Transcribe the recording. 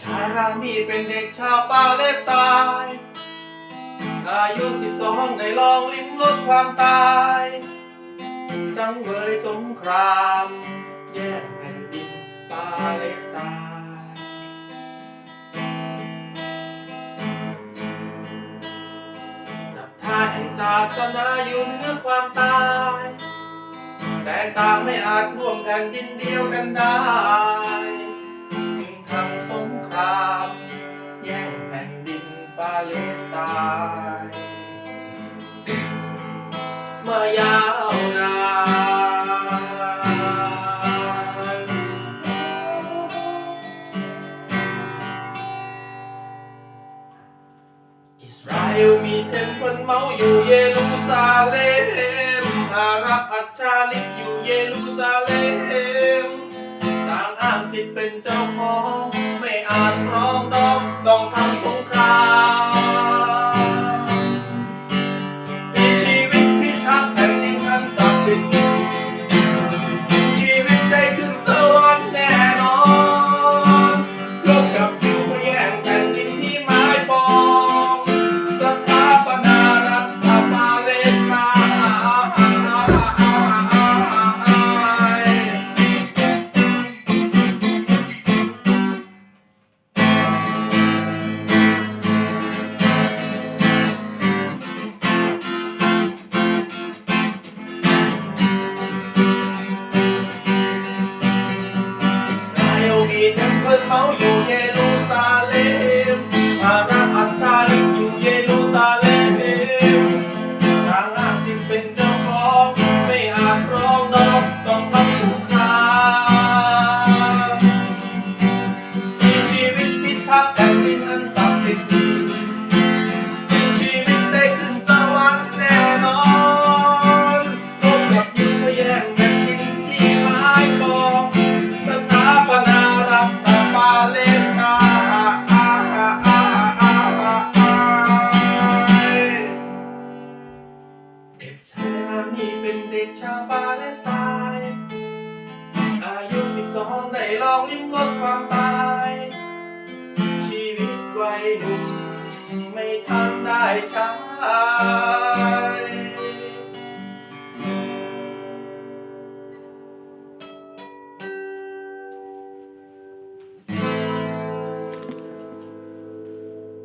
ชายรามีเป็นเด็กชาวปาเลสไตน์อายุ 12 ได้ลองลิ้มรสความตาย สังเวยสงคราม แย่งแผ่นดินปาเลสไตน์จับท่าแห่งศาสนาอยู่เหนือความตาย แต่ตางไม่อาจร่วมแผ่นดินเดียวกันได้ มายาวนานอิสราเอลมีเทมเพลเมาอยู่เยรูซาเล็มอารับอัชชาลิกอยู่เยรูซาเล็มต่างอ้างสิทธิ์เป็นเจ้าของ ไม่อาจร้องดอกต้อง นนี้เป็นเด็กชาวปาเลสไตน์อายุสิบสองได้ลองลิ้มรสความ